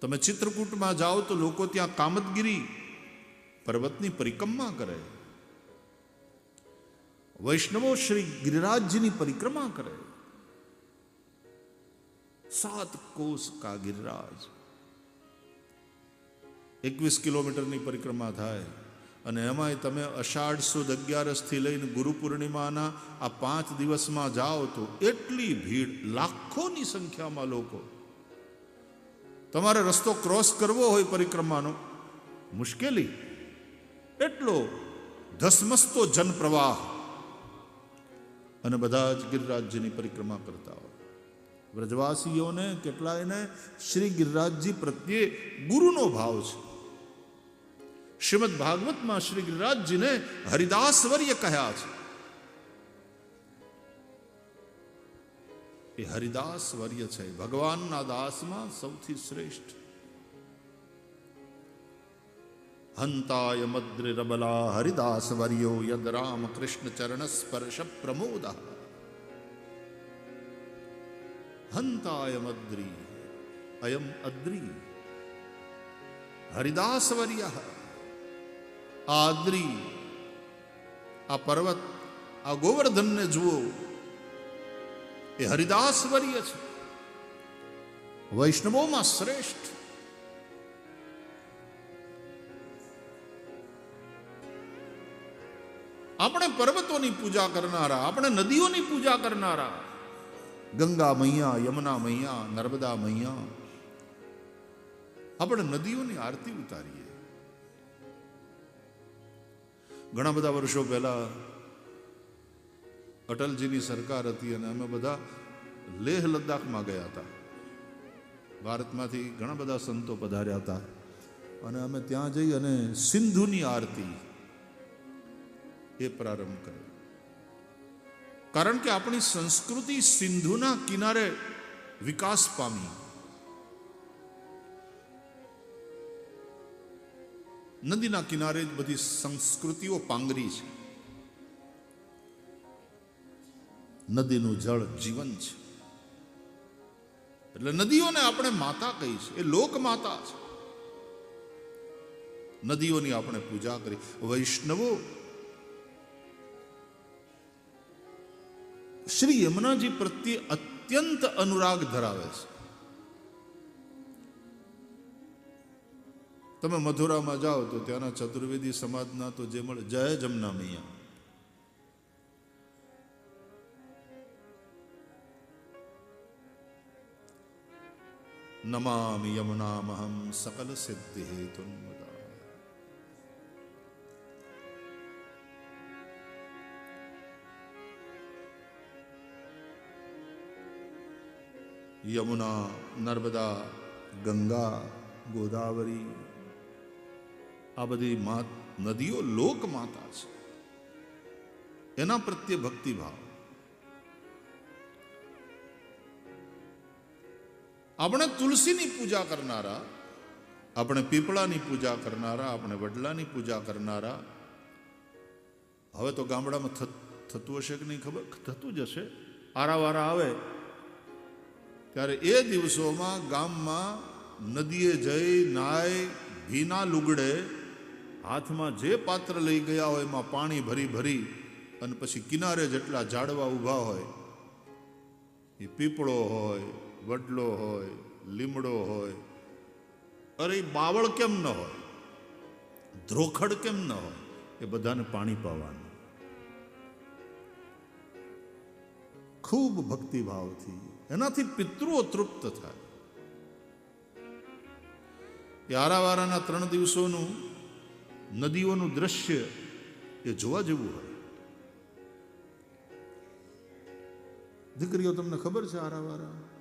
તમે ચિત્રકૂટમાં જાઓ તો લોકો ત્યાં કામતગીરી પર્વતની પરિક્રમા કરે. વૈષ્ણવો શ્રી ગિરિરાજની પરિક્રમા કરે. સાત કોષ કા ગિરિરાજ. એકવીસ કિલોમીટરની પરિક્રમા થાય અને એમાંય તમે અષાઢ સુદ અગિયારસથી લઈને ગુરુ પૂર્ણિમાના આ પાંચ દિવસમાં જાઓ તો એટલી ભીડ લાખોની સંખ્યામાં લોકો તમારે રસ્તો ક્રોસ કરવો હોય પરિક્રમાનો, મુશ્કેલી. એટલો ધસમસતો જનપ્રવાહ. અને બધા જ ગિરિરાજ્યની પરિક્રમા કરતા હોય. વ્રજવાસીઓને કેટલાયને શ્રી ગિરિરાજજી પ્રત્યે ગુરુનો ભાવ છે. શ્રીમદ ભાગવતમાં શ્રી ગિરિરાજજીને હરિદાસવર્ય કહ્યા છે. એ હરિદાસ વર્ય છે. ભગવાનના દાસમાં સૌથી શ્રેષ્ઠ. હંતાય મદ્ર રબલા હરિદાસવર્યો યદ રામ કૃષ્ણ ચરણ સ્પર્શ પ્રમોદ. હંતાય મદ્રી અયમ અદ્રી. હરિદાસ વર્ય. આદ્રી આ પર્વત, આ ગોવર્ધનને જુઓ. એ હરિદાસવર્ય છે. વૈષ્ણવોમાં શ્રેષ્ઠ. આપણે પર્વતોની પૂજા કરનારા, આપણે નદીઓની પૂજા કરનારા, ગંગા મૈયા, યમુના મૈયા, નર્મદા મૈયા, આપણે નદીઓની આરતી ઉતારીએ. ઘણા બધા વર્ષો પહેલા અટલજીની સરકાર હતી અને અમે બધા લેહ લદ્દાખમાં ગયા હતા. ભારતમાંથી ઘણા બધા સંતો પધાર્યા હતા. અને અમે ત્યાં જઈ અને સિંધુની આરતી એ પ્રારંભ કર્યો. કારણ કે આપણી સંસ્કૃતિ સિંધુના કિનારે વિકાસ પામી. નદીના કિનારે જ બધી સંસ્કૃતિઓ પાંગરી છે. નદીનું જળ જીવન છે. એટલે નદીઓને આપણે માતા કહી છે એ લોક માતા છે. નદીઓની આપણે પૂજા કરી. વૈષ્ણવો, શ્રી યમુનાજી પ્રત્યે અત્યંત અનુરાગ ધરાવે છે. તમે મથુરામાં જાઓ તો ત્યાંના ચતુર્વેદી સમાજના તો જે મળે, જય જમના મૈયા નમામિ યમુનામહમ સકલ સિદ્ધિ હેતુ યમુના નર્મદા ગંગા ગોદાવરી આ બધી નદીઓ લોક માતા છે એના પ્રત્યે ભક્તિભાવ આપણે તુલસીની પૂજા કરનારા, આપણે પીપળાની પૂજા કરનારા, આપણે વડલાની પૂજા કરનારા. હવે તો ગામડામાં થતું હશે કે નહીં ખબર? થતું જ હશે. આરાવારા આવે. ત્યારે એ દિવસોમાં ગામમાં નદીએ જઈ નાય ભીના લુગડે હાથમાં જે પાત્ર લઈ ગયા હોય એમાં પાણી ભરી ભરી અને પછી કિનારે જેટલા ઝાડવા ઊભા હોય, એ પીપળો હોય વડલો હોય, લીમડો હોય, અરે બાવળ કેમ ન હોય, ધ્રોખડ કેમ ન હોય, એ બધાને પાણી પાવાનું. ખૂબ ભક્તિભાવથી, એનાથી પિતૃઓ તૃપ્ત થાય. એ આરાવારાના ત્રણ દિવસોનું નદીઓનું દ્રશ્ય એ જોવા જેવું હોય. દીકરીઓ, તમને ખબર છે આરાવારા?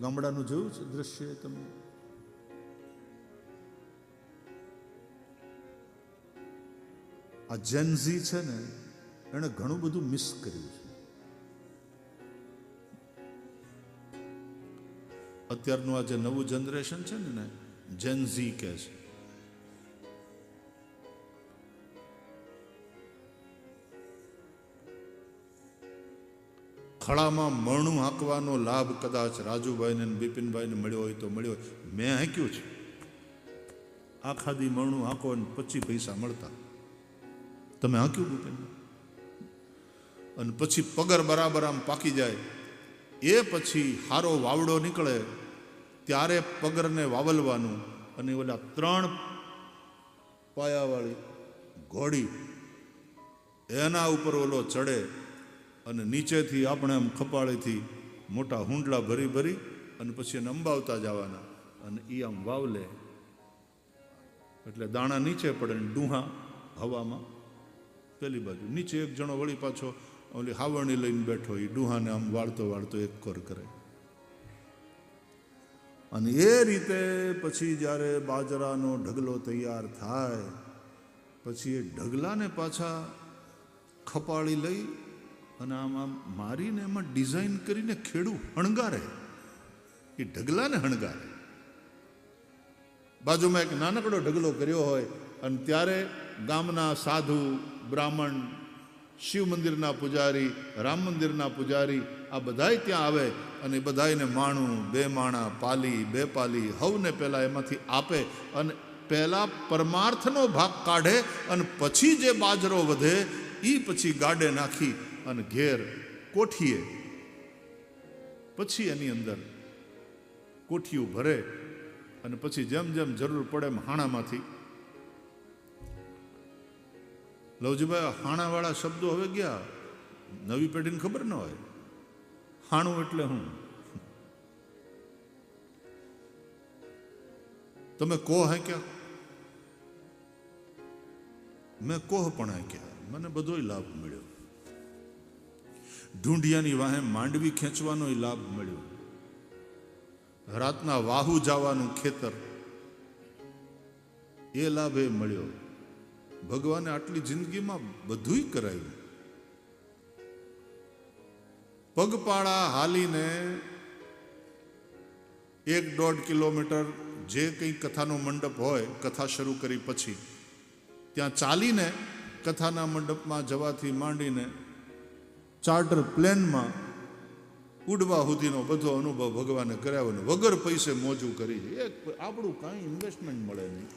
ગામડાનું જોયું છે દ્રશ્ય તમે આ જેનઝી છે ને, એણે ઘણું બધું મિસ કર્યું છે. અત્યારનું આ જે નવું જનરેશન છે ને જેનઝી કહે છે. ખળામાં મણું હાંકવાનો લાભ કદાચ રાજુભાઈને બિપિનભાઈને મળ્યો હોય તો મળ્યો હોય. મેં હાંક્યું છે. આખા દી મણું હાંકો અને પછી પૈસા મળતા. તમે હાંક્યું બિપિન અને પછી પગર બરાબર આમ પાકી જાય. એ પછી હારો વાવડો નીકળે, ત્યારે પગરને વાવલવાનું અને ઓલા ત્રણ પાયાવાળી ઘોડી એના ઉપર ઓલો ચડે. અને નીચેથી આપણે આમ ખપાળેથી મોટા હુંડલા ભરી ભરી અને પછી એને અંબાવતા જવાના. અને એ આમ વાવલે. એટલે દાણા નીચે પડે ને ડુહા હવામાં. પેલી બાજુ. નીચે એક જણો વળી પાછો ઓલી હાવરણી લઈને બેઠો. એ ડુહાને આમ વાળતો વાળતો એક કોર કરે. અને એ રીતે પછી જ્યારે બાજરાનો ઢગલો તૈયાર થાય, પછી એ ઢગલાને પાછા ખપાળી લઈ અને આમ આમ મારીને એમાં ડિઝાઇન કરીને ખેડૂ હણગારે. એ ઢગલાને હણગારે. બાજુમાં એક નાનકડો ઢગલો કર્યો હોય અને ત્યારે ગામના સાધુ, બ્રાહ્મણ, શિવ મંદિરના પૂજારી, રામ મંદિરના પૂજારી આ બધાય ત્યાં આવે અને બધાયને માણું, બે માણા, પાલી, બે પાલી હવને પહેલાં એમાંથી આપે અને પહેલાં પરમાર્થનો ભાગ કાઢે અને પછી જે બાજરો વધે એ પછી ગાડે નાખી અને ઘેર કોઠીએ. પછી એની અંદર કોઠીયું ભરે અને પછી જેમ જેમ જરૂર પડે એમ હાણામાંથી. લવજીભાઈ હાણાવાળા શબ્દો હવે ગયા? નવી પેઢીને ખબર ન હોય. હાણું એટલે હું. તમે કોહ હાંક્યા? મેં કોહ પણ હાંક્યા. મને બધોય લાભ મળ્યો. ઢૂંઢિયાની વાહે માંડવી ખેંચવાનો લાભ મળ્યો. રાતના વાહુ જવાનું ખેતર એ લાભ એ મળ્યો. ભગવાને આટલી જિંદગીમાં બધુંય કરાયું પગપાળા હાલીને એક દોઢ કિલોમીટર જે કંઈ કથાનો મંડપ હોય, કથા શરૂ કરી પછી, ત્યાં ચાલીને કથાના મંડપમાં જવાથી માંડીને ચાર્ટર પ્લેનમાં ઉડવા સુધીનો બધો અનુભવ ભગવાને કરાવ્યો ને વગર પૈસે મોજું કરી એક આપણું કાંઈ ઇન્વેસ્ટમેન્ટ મળે નહીં.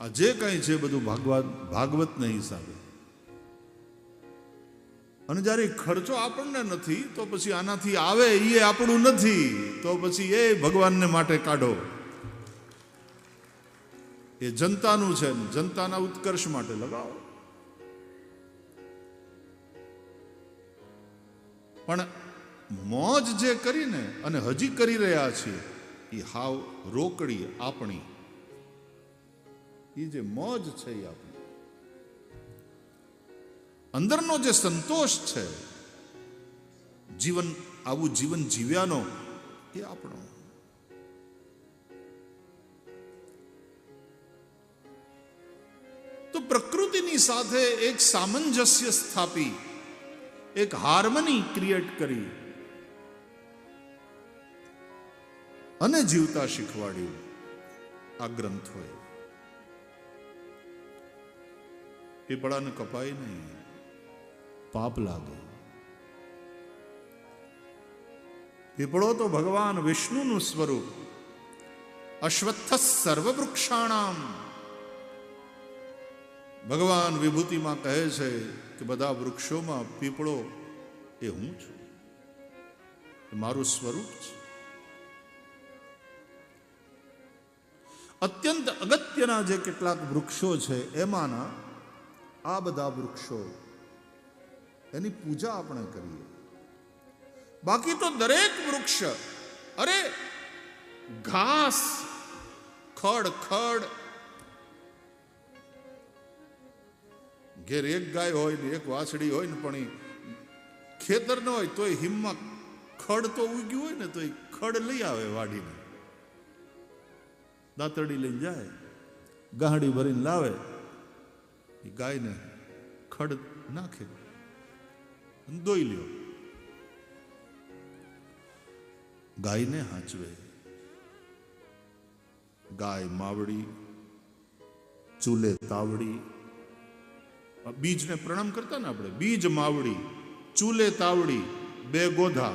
આ જે કાંઈ છે બધું ભાગવત ભાગવતના હિસાબે. અને જ્યારે ખર્ચો આપણને નથી, તો પછી આનાથી આવે એ આપણું નથી. તો પછી એ ભગવાનને માટે કાઢો. એ જનતાનું છે જનતાના ઉત્કર્ષ માટે લગાવો. પણ મોજ જે કરીને અને હજી કરી રહ્યા છીએ એ હાવ રોકડી આપણી. એ જે મોજ છે એ આપણી. અંદરનો જે સંતોષ છે, જીવન, આવું જીવન જીવ્યાનો, એ આપણો. તો પ્રકૃતિની સાથે એક સામંજસ્ય સ્થાપી એક હાર્મની ક્રિએટ કરી અને જીવતા શીખવાડ્યું આ ગ્રંથોએ. પીપળાને કપાય નહીં, પાપ લાગે. પીપળો તો ભગવાન વિષ્ણુનું સ્વરૂપ, અશ્વત્થ સર્વવૃક્ષાણામ. ભગવાન વિભૂતિમાં કહે છે કે બધા વૃક્ષોમાં પીપળો, એ હું છું. મારું સ્વરૂપ છે. અત્યંત અગત્યના જે કેટલાક વૃક્ષો છે, એમાંના આ બધા વૃક્ષો, એની પૂજા આપણે કરીએ. બાકી તો દરેક વૃક્ષ, અરે, ઘાસ, ખડ ખડ ઘેર એક ગાય હોય ને એક વાછડી હોય ને પણ એ ખેતર ન હોય તોય હિમમાં ખડ તો ઉગ્યું હોય ને તો એ ખડ લઈ આવે વાડીને. દાંતરડી લઈને જાય, ગાહડી ભરીને લાવે. એ ગાયને ખડ નાખે દોઈ લ્યો. ગાયને હાંચવે. ગાય માવડી, ચૂલે તાવડી બીજને પ્રણામ કરતા ને આપણે. બીજ માવડી ચૂલે તાવડી બે ગોધા.